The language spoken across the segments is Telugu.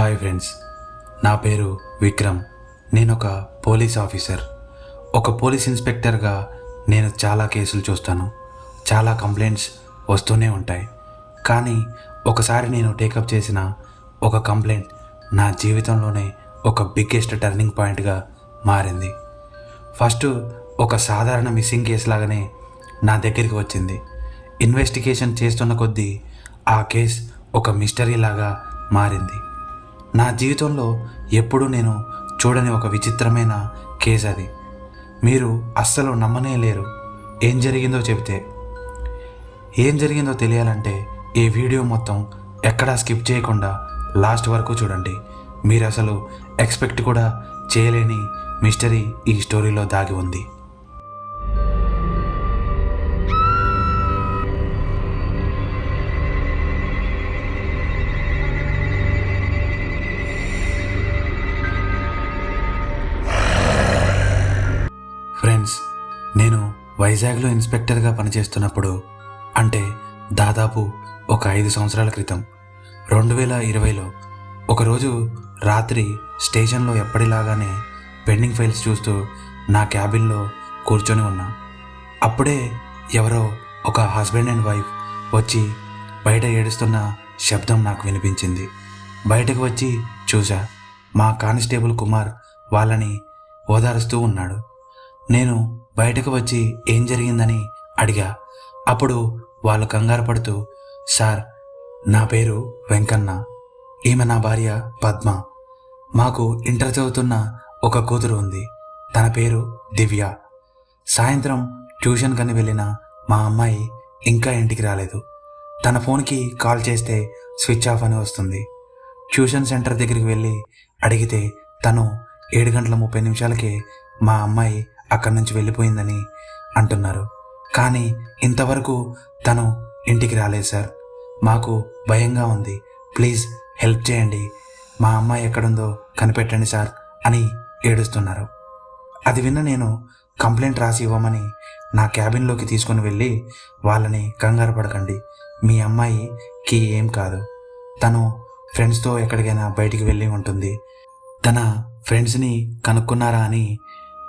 హాయ్ ఫ్రెండ్స్ నా పేరు విక్రమ్. నేను ఒక పోలీస్ ఆఫీసర్. ఒక పోలీస్ ఇన్స్పెక్టర్గా నేను చాలా కేసులు చూస్తాను. చాలా కంప్లైంట్స్ వస్తూనే ఉంటాయి. కానీ ఒకసారి నేను టేకప్ చేసిన ఒక కంప్లైంట్ నా జీవితంలోనే ఒక బిగ్గెస్ట్ టర్నింగ్ పాయింట్గా మారింది. ఫస్ట్ ఒక సాధారణ మిస్సింగ్ కేసు లాగానే నా దగ్గరికి వచ్చింది. ఇన్వెస్టిగేషన్ చేస్తున్న కొద్దీ ఆ కేస్ ఒక మిస్టరీ లాగా మారింది. నా జీవితంలో ఎప్పుడూ నేను చూడని ఒక విచిత్రమైన కేసు అది. మీరు అస్సలు నమ్మనే లేరు. ఏం జరిగిందో చెబితే. ఏం జరిగిందో తెలియాలంటే ఈ వీడియో మొత్తం ఎక్కడా స్కిప్ చేయకుండా లాస్ట్ వరకు చూడండి. మీరు అసలు ఎక్స్పెక్ట్ కూడా చేయలేని మిస్టరీ ఈ స్టోరీలో దాగి ఉంది. నేను వైజాగ్లో ఇన్స్పెక్టర్గా పనిచేస్తున్నప్పుడు అంటే దాదాపు ఒక ఐదు సంవత్సరాల క్రితం రెండు వేల ఇరవైలో ఒకరోజు రాత్రి స్టేషన్లో ఎప్పటిలాగానే పెండింగ్ ఫైల్స్ చూస్తూ నా క్యాబిన్లో కూర్చొని ఉన్నా. అప్పుడే ఎవరో ఒక హస్బెండ్ అండ్ వైఫ్ వచ్చి బయట ఏడుస్తున్న శబ్దం నాకు వినిపించింది. బయటకు వచ్చి చూసా మా కానిస్టేబుల్ కుమార్ వాళ్ళని ఓదారుస్తూ ఉన్నాడు. నేను బయటకు వచ్చి ఏం జరిగిందని అడిగా. అప్పుడు వాళ్ళు కంగారు పడుతూ సార్ నా పేరు వెంకన్న. ఈమె నా భార్య పద్మ. మాకు ఇంటర్ చదువుతున్న ఒక కూతురు ఉంది. తన పేరు దివ్య. సాయంత్రం ట్యూషన్ కని వెళ్ళిన మా అమ్మాయి ఇంకా ఇంటికి రాలేదు. తన ఫోన్కి కాల్ చేస్తే స్విచ్ ఆఫ్ అని వస్తుంది. ట్యూషన్ సెంటర్ దగ్గరికి వెళ్ళి అడిగితే తను ఏడు గంటల ముప్పై నిమిషాలకే మా అమ్మాయి అక్కడి నుంచి వెళ్ళిపోయిందని అంటున్నారు. కానీ ఇంతవరకు తను ఇంటికి రాలేదు సార్. మాకు భయంగా ఉంది. ప్లీజ్ హెల్ప్ చేయండి. మా అమ్మాయి ఎక్కడుందో కనిపెట్టండి సార్ అని ఏడుస్తున్నారు. అది విన్న నేను కంప్లైంట్ రాసి ఇవ్వమని నా క్యాబిన్లోకి తీసుకుని వెళ్ళి వాళ్ళని కంగారు పడకండి. మీ అమ్మాయికి ఏం కాదు. తను ఫ్రెండ్స్తో ఎక్కడికైనా బయటికి వెళ్ళి ఉంటుంది. తన ఫ్రెండ్స్ని కనుక్కున్నారా అని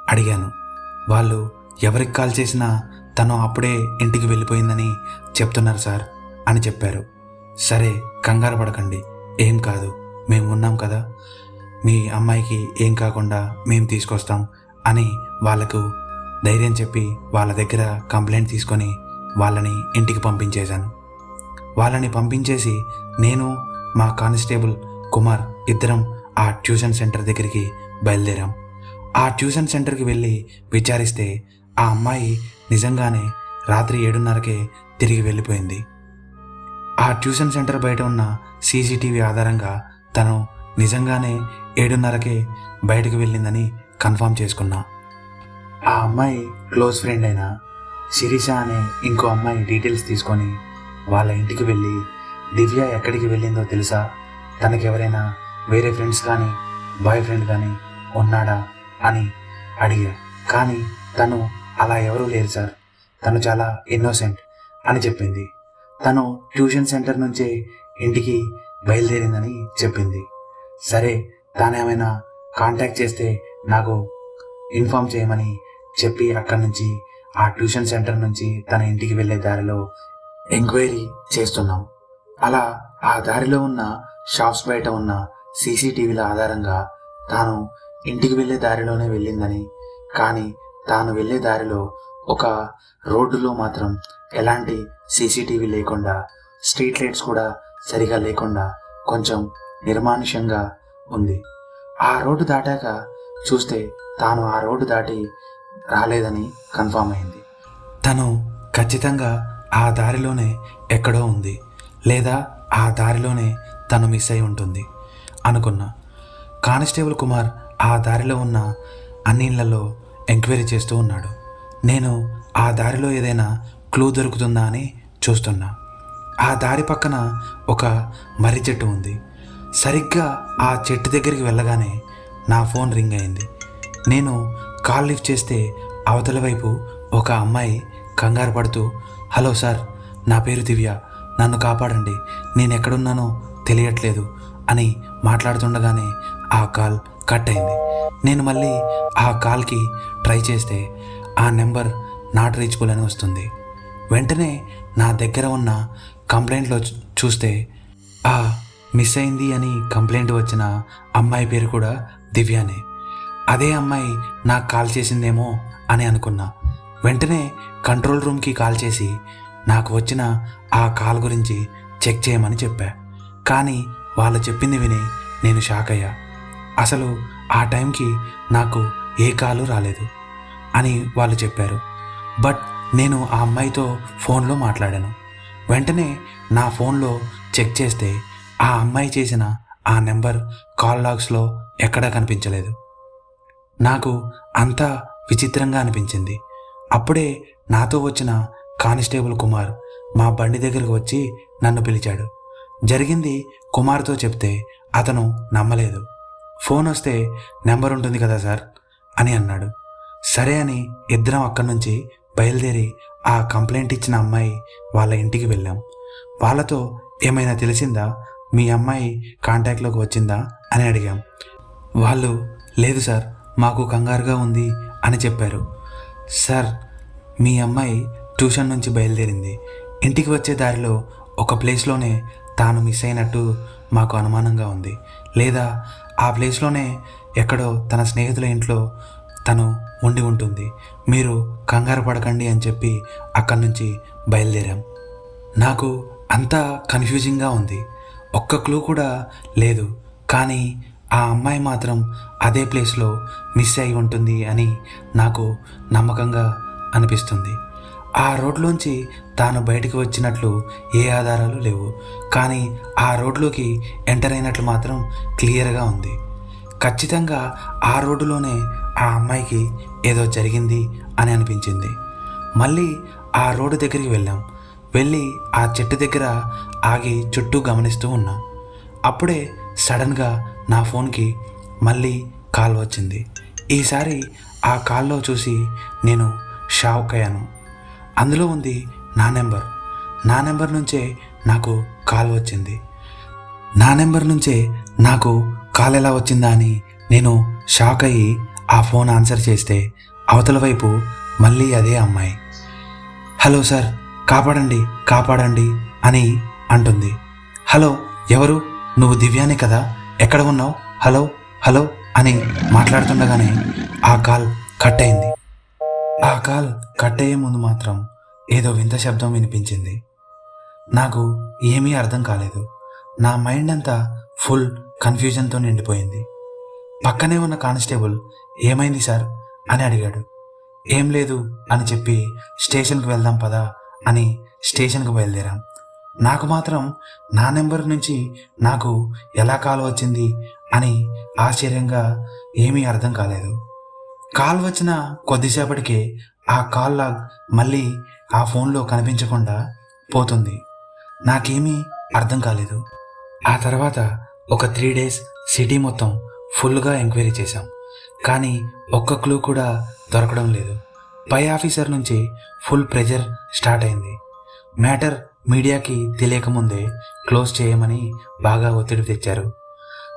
అడిగాను. వాళ్ళు ఎవరికి కాల్ చేసినా తను అప్పుడే ఇంటికి వెళ్ళిపోయిందని చెప్తున్నారు సార్ అని చెప్పారు. సరే కంగారు పడకండి. ఏం కాదు. మేము ఉన్నాం కదా. మీ అమ్మాయికి ఏం కాకుండా మేము తీసుకొస్తాం అని వాళ్ళకు ధైర్యం చెప్పి వాళ్ళ దగ్గర కంప్లైంట్ తీసుకొని వాళ్ళని ఇంటికి పంపించేశాను. వాళ్ళని పంపించేసి నేను మా కానిస్టేబుల్ కుమార్ ఇద్దరం ఆ ట్యూషన్ సెంటర్ దగ్గరికి బయలుదేరాం. ఆ ట్యూషన్ సెంటర్కి వెళ్ళి విచారిస్తే ఆ అమ్మాయి నిజంగానే రాత్రి ఏడున్నరకే తిరిగి వెళ్ళిపోయింది. ఆ ట్యూషన్ సెంటర్ బయట ఉన్న సీసీటీవీ ఆధారంగా తను నిజంగానే ఏడున్నరకే బయటకు వెళ్ళిందని కన్ఫర్మ్ చేసుకున్నా. ఆ అమ్మాయి క్లోజ్ ఫ్రెండ్ అయిన శిరీష అనే ఇంకో అమ్మాయి డీటెయిల్స్ తీసుకొని వాళ్ళ ఇంటికి వెళ్ళి దివ్య ఎక్కడికి వెళ్ళిందో తెలుసా? తనకెవరైనా వేరే ఫ్రెండ్స్ కానీ బాయ్ ఫ్రెండ్ కానీ ఉన్నాడా? అని అడిగా కానీ తను అలా ఎవరూ లేరు సార్. తను చాలా ఇన్నోసెంట్ అని చెప్పింది. తను ట్యూషన్ సెంటర్ నుంచే ఇంటికి బయలుదేరిందని చెప్పింది. సరే తానేమైనా కాంటాక్ట్ చేస్తే నాకు ఇన్ఫామ్ చేయమని చెప్పి అక్కడి నుంచి ఆ ట్యూషన్ సెంటర్ నుంచి తన ఇంటికి వెళ్ళే దారిలో ఎంక్వైరీ చేస్తున్నాం. అలా ఆ దారిలో ఉన్న షాప్స్ బయట ఉన్న సీసీటీవీల ఆధారంగా తాను ఇంటికి వెళ్ళే దారిలోనే వెళ్ళిందని. కానీ తాను వెళ్ళే దారిలో ఒక రోడ్డులో మాత్రం ఎలాంటి సీసీటీవీ లేకుండా స్ట్రీట్ లైట్స్ కూడా సరిగా లేకుండా కొంచెం నిర్మానుష్యంగా ఉంది. ఆ రోడ్డు దాటాక చూస్తే తాను ఆ రోడ్డు దాటి రాలేదని కన్ఫామ్ అయింది. తను ఖచ్చితంగా ఆ దారిలోనే ఎక్కడో ఉంది లేదా ఆ దారిలోనే తను మిస్ అయి ఉంటుంది అనుకున్నా. కానిస్టేబుల్ కుమార్ ఆ దారిలో ఉన్న అన్నిళ్ళలో ఎంక్వైరీ చేస్తూ ఉన్నాడు. నేను ఆ దారిలో ఏదైనా క్లూ దొరుకుతుందా అని చూస్తున్నా. ఆ దారి పక్కన ఒక మర్రి చెట్టు ఉంది. సరిగ్గా ఆ చెట్టు దగ్గరికి వెళ్ళగానే నా ఫోన్ రింగ్ అయింది. నేను కాల్ లిఫ్ట్ చేస్తే అవతల వైపు ఒక అమ్మాయి కంగారు పడుతూ హలో సార్ నా పేరు దివ్య. నన్ను కాపాడండి. నేను ఎక్కడున్నానో తెలియట్లేదు అని మాట్లాడుతుండగానే ఆ కాల్ కట్ అయింది నేను మళ్ళీ ఆ కాల్కి ట్రై చేస్తే ఆ నెంబర్ నాట్ రీచబుల్ అని వస్తుంది. వెంటనే నా దగ్గర ఉన్న కంప్లైంట్లో చూస్తే ఆ మిస్ అయింది అని కంప్లైంట్ వచ్చిన అమ్మాయి పేరు కూడా దివ్యానే. అదే అమ్మాయి నాకు కాల్ చేసిందేమో అని అనుకున్నా. వెంటనే కంట్రోల్ రూమ్కి కాల్ చేసి నాకు వచ్చిన ఆ కాల్ గురించి చెక్ చేయమని చెప్పా. కానీ వాళ్ళు చెప్పింది విని నేను షాక్ అయ్యా అసలు ఆ టైంకి నాకు ఏ కాలు రాలేదు అని వాళ్ళు చెప్పారు. బట్ నేను ఆ అమ్మాయితో ఫోన్లో మాట్లాడాను. వెంటనే నా ఫోన్లో చెక్ చేస్తే ఆ అమ్మాయి చేసిన ఆ నెంబర్ కాల్ లాగ్స్లో ఎక్కడా కనిపించలేదు. నాకు అంతా విచిత్రంగా అనిపించింది. అప్పుడే నాతో వచ్చిన కానిస్టేబుల్ కుమార్ మా బండి దగ్గరకు వచ్చి నన్ను పిలిచాడు. జరిగింది కుమార్తో చెప్తే అతను నమ్మలేదు. ఫోన్ వస్తే నెంబర్ ఉంటుంది కదా సార్? అని అన్నాడు. సరే అని ఇద్దరం అక్కడి నుంచి బయలుదేరి ఆ కంప్లైంట్ ఇచ్చిన అమ్మాయి వాళ్ళ ఇంటికి వెళ్ళాం. వాళ్ళతో ఏమైనా తెలిసిందా? మీ అమ్మాయి కాంటాక్ట్లోకి వచ్చిందా? అని అడిగాం. వాళ్ళు లేదు సార్ మాకు కంగారుగా ఉంది అని చెప్పారు. సార్ మీ అమ్మాయి ట్యూషన్ నుంచి బయలుదేరింది. ఇంటికి వచ్చే దారిలో ఒక ప్లేస్లోనే తాను మిస్ అయినట్టు మాకు అనుమానంగా ఉంది. లేదా ఆ ప్లేస్లోనే ఎక్కడో తన స్నేహితుల ఇంట్లో తను ఉండి ఉంటుంది. మీరు కంగారు పడకండి అని చెప్పి అక్కడి నుంచి బయలుదేరాం. నాకు అంతా కన్ఫ్యూజింగ్గా ఉంది. ఒక్క క్లూ కూడా లేదు. కానీ ఆ అమ్మాయి మాత్రం అదే ప్లేస్లో మిస్ అయి ఉంటుంది అని నాకు నమ్మకంగా అనిపిస్తుంది. ఆ రోడ్లోంచి తాను బయటికి వచ్చినట్లు ఏ ఆధారాలు లేవు. కానీ ఆ రోడ్లోకి ఎంటర్ అయినట్లు మాత్రం క్లియర్గా ఉంది. ఖచ్చితంగా ఆ రోడ్డులోనే ఆ అమ్మాయికి ఏదో జరిగింది అని అనిపించింది. మళ్ళీ ఆ రోడ్డు దగ్గరికి వెళ్ళాం. వెళ్ళి ఆ చెట్టు దగ్గర ఆగి చుట్టూ గమనిస్తూ ఉన్నా. అప్పుడే సడన్గా నా ఫోన్కి మళ్ళీ కాల్ వచ్చింది. ఈసారి ఆ కాల్లో చూసి నేను షాక్ అయ్యాను. అందులో ఉంది నా నెంబర్. నా నెంబర్ నుంచే నాకు కాల్ వచ్చింది. నా నెంబర్ నుంచే నాకు కాల్ ఎలా వచ్చిందా అని నేను షాక్ అయ్యి ఆ ఫోన్ ఆన్సర్ చేస్తే అవతల వైపు మళ్ళీ అదే అమ్మాయి. హలో సార్ కాపాడండి కాపాడండి అని అంటుంది. హలో ఎవరు? నువ్వు దివ్యానే కదా? ఎక్కడ ఉన్నావు? హలో హలో అని మాట్లాడుతుండగానే ఆ కాల్ కట్ అయింది. ఆ కాల్ కట్ అయ్యే ముందు మాత్రం ఏదో వింత శబ్దం వినిపించింది. నాకు ఏమీ అర్థం కాలేదు. నా మైండ్ అంతా ఫుల్ కన్ఫ్యూజన్తో నిండిపోయింది. పక్కనే ఉన్న కానిస్టేబుల్ ఏమైంది సార్? అని అడిగాడు. ఏం లేదు అని చెప్పి స్టేషన్కి వెళ్దాం పదా అని స్టేషన్కి బయలుదేరాం. నాకు మాత్రం నా నెంబర్ నుంచి నాకు ఎలా కాల్ వచ్చింది అని ఆశ్చర్యంగా ఏమీ అర్థం కాలేదు. కాల్ వచ్చిన కొద్దిసేపటికే ఆ కాల్ లాగ్ మళ్ళీ ఆ ఫోన్లో కనిపించకుండా పోతుంది. నాకేమీ అర్థం కాలేదు. ఆ తర్వాత ఒక త్రీ డేస్ సిటీ మొత్తం ఫుల్గా ఎంక్వైరీ చేశాం. కానీ ఒక్క క్లూ కూడా దొరకడం లేదు. పై ఆఫీసర్ నుంచి ఫుల్ ప్రెజర్ స్టార్ట్ అయింది. మ్యాటర్ మీడియాకి తెలియకముందే క్లోజ్ చేయమని బాగా ఒత్తిడి తెచ్చారు.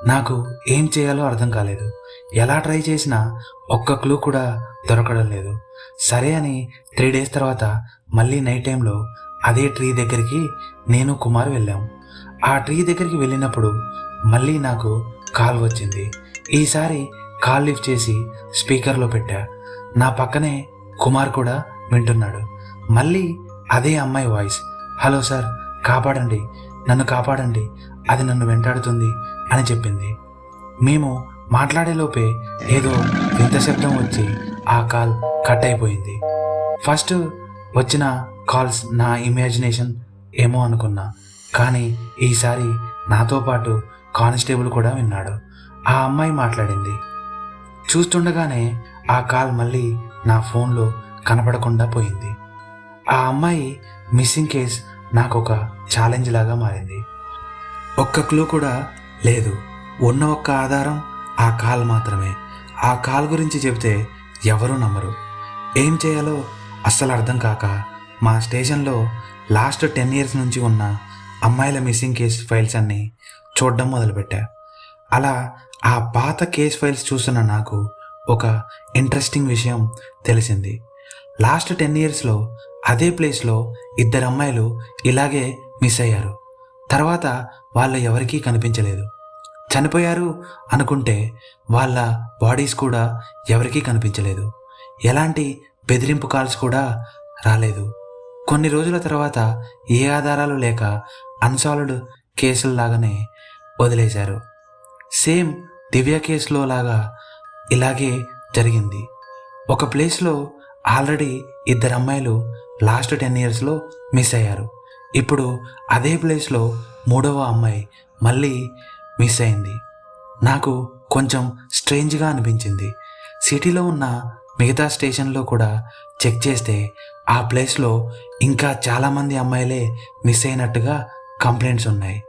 నాకు ఏం చేయాలో అర్థం కాలేదు. ఎలా ట్రై చేసినా ఒక్క క్లూ కూడా దొరకడం లేదు. సరే అని త్రీ డేస్ తర్వాత మళ్ళీ నైట్ టైంలో అదే ట్రీ దగ్గరికి నేను కుమార్ వెళ్ళాం. ఆ ట్రీ దగ్గరికి వెళ్ళినప్పుడు మళ్ళీ నాకు కాల్ వచ్చింది. ఈసారి కాల్ లిఫ్ట్ చేసి స్పీకర్లో పెట్టా. నా పక్కనే కుమార్ కూడా వింటున్నాడు. మళ్ళీ అదే అమ్మాయి వాయిస్ హలో సార్ కాపాడండి. నన్ను కాపాడండి. అది నన్ను వెంటాడుతుంది అని చెప్పింది. మేము మాట్లాడేలోపే ఏదో వింత శబ్దం వచ్చి ఆ కాల్ కట్ అయిపోయింది ఫస్ట్ వచ్చిన కాల్స్ నా ఇమాజినేషన్ ఏమో అనుకున్నా కానీ ఈసారి నాతో పాటు కానిస్టేబుల్ కూడా విన్నాడు. ఆ అమ్మాయి మాట్లాడింది. చూస్తుండగానే ఆ కాల్ మళ్ళీ నా ఫోన్లో కనపడకుండా పోయింది. ఆ అమ్మాయి మిస్సింగ్ కేస్ నాకు ఒక ఛాలెంజ్ లాగా మారింది. ఒక్క క్లూ కూడా లేదు. ఉన్న ఒక్క ఆధారం ఆ కాల్ మాత్రమే. ఆ కాల్ గురించి చెబితే ఎవరూ నమ్మరు. ఏం చేయాలో అస్సలు అర్థం కాక మా స్టేషన్లో లాస్ట్ టెన్ ఇయర్స్ నుంచి ఉన్న అమ్మాయిల మిస్సింగ్ కేస్ ఫైల్స్ అన్నీ చూడడం మొదలుపెట్టా. అలా ఆ పాత కేస్ ఫైల్స్ చూస్తున్న నాకు ఒక ఇంట్రెస్టింగ్ విషయం తెలిసింది. లాస్ట్ టెన్ ఇయర్స్లో అదే ప్లేస్లో ఇద్దరు అమ్మాయిలు ఇలాగే మిస్ అయ్యారు. తర్వాత వాళ్ళు ఎవరికీ కనిపించలేదు. చనిపోయారు అనుకుంటే వాళ్ళ బాడీస్ కూడా ఎవరికీ కనిపించలేదు. ఎలాంటి బెదిరింపు కాల్స్ కూడా రాలేదు. కొన్ని రోజుల తర్వాత ఏ ఆధారాలు లేక అన్సాల్వ్డ్ కేసుల్లాగానే వదిలేశారు. సేమ్ దివ్య కేసులో లాగా ఇలాగే జరిగింది. ఒక ప్లేస్లో ఆల్రెడీ ఇద్దరు అమ్మాయిలు లాస్ట్ టెన్ ఇయర్స్లో మిస్ అయ్యారు. ఇప్పుడు అదే ప్లేస్లో మూడవ అమ్మాయి మళ్ళీ మిస్ అయింది. నాకు కొంచెం స్ట్రేంజ్గా అనిపించింది. సిటీలో ఉన్న మిగతా స్టేషన్లో కూడా చెక్ చేస్తే ఆ ప్లేస్లో ఇంకా చాలామంది అమ్మాయిలే మిస్ అయినట్టుగా కంప్లైంట్స్ ఉన్నాయి.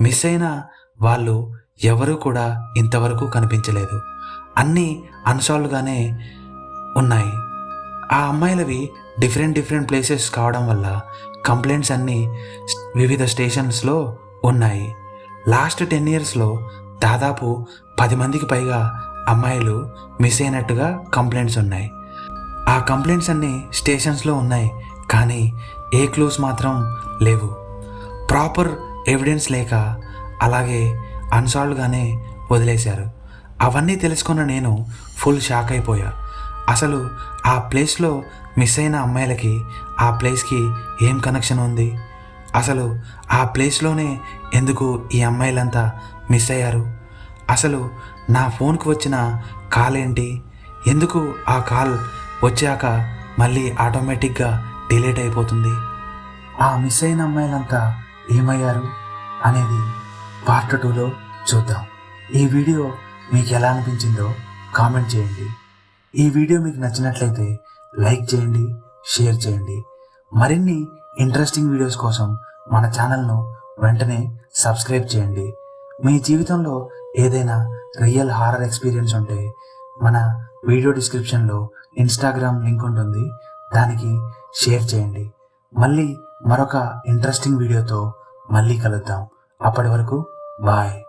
మిస్ అయిన వాళ్ళు ఎవరూ కూడా ఇంతవరకు కనిపించలేదు. అన్నీ అన్సాల్వ్గానే ఉన్నాయి. ఆ అమ్మాయిలవి డిఫరెంట్ డిఫరెంట్ ప్లేసెస్ కావడం వల్ల కంప్లైంట్స్ అన్నీ వివిధ స్టేషన్స్లో ఉన్నాయి. లాస్ట్ టెన్ ఇయర్స్లో దాదాపు పది మందికి పైగా అమ్మాయిలు మిస్ అయినట్టుగా కంప్లైంట్స్ ఉన్నాయి. ఆ కంప్లైంట్స్ అన్నీ స్టేషన్స్లో ఉన్నాయి కానీ ఏ క్లూస్ మాత్రం లేవు. ప్రాపర్ ఎవిడెన్స్ లేక అలాగే అన్సాల్వ్గానే వదిలేశారు. అవన్నీ తెలుసుకున్న నేను ఫుల్ షాక్ అయిపోయా. అసలు ఆ ప్లేస్లో మిస్ అయిన అమ్మాయిలకి ఆ ప్లేస్కి ఏం కనెక్షన్ ఉంది? అసలు ఆ ప్లేస్లోనే ఎందుకు ఈ అమ్మాయిలంతా మిస్ అయ్యారు? అసలు నా ఫోన్కు వచ్చిన కాల్ ఏంటి? ఎందుకు ఆ కాల్ వచ్చాక మళ్ళీ ఆటోమేటిక్గా డిలీట్ అయిపోతుంది? ఆ మిస్ అయిన అమ్మాయిలంతా ఏమయ్యారు అనేది పార్ట్ టూలో చూద్దాం. ఈ వీడియో మీకు ఎలా అనిపించిందో కామెంట్ చేయండి. ఈ వీడియో మీకు నచ్చినట్లయితే లైక్ చేయండి షేర్ చేయండి. మరిన్ని ఇంట్రెస్టింగ్ వీడియోస్ కోసం మన ఛానల్ను వెంటనే సబ్స్క్రైబ్ చేయండి. మీ జీవితంలో ఏదైనా రియల్ హారర్ ఎక్స్పీరియన్స్ ఉంటే మన వీడియో డిస్క్రిప్షన్లో ఇన్స్టాగ్రామ్ లింక్ ఉంటుంది. దానికి షేర్ చేయండి. మళ్ళీ మరొక ఇంట్రెస్టింగ్ వీడియోతో మళ్ళీ కలుద్దాం. అప్పటి వరకు బాయ్.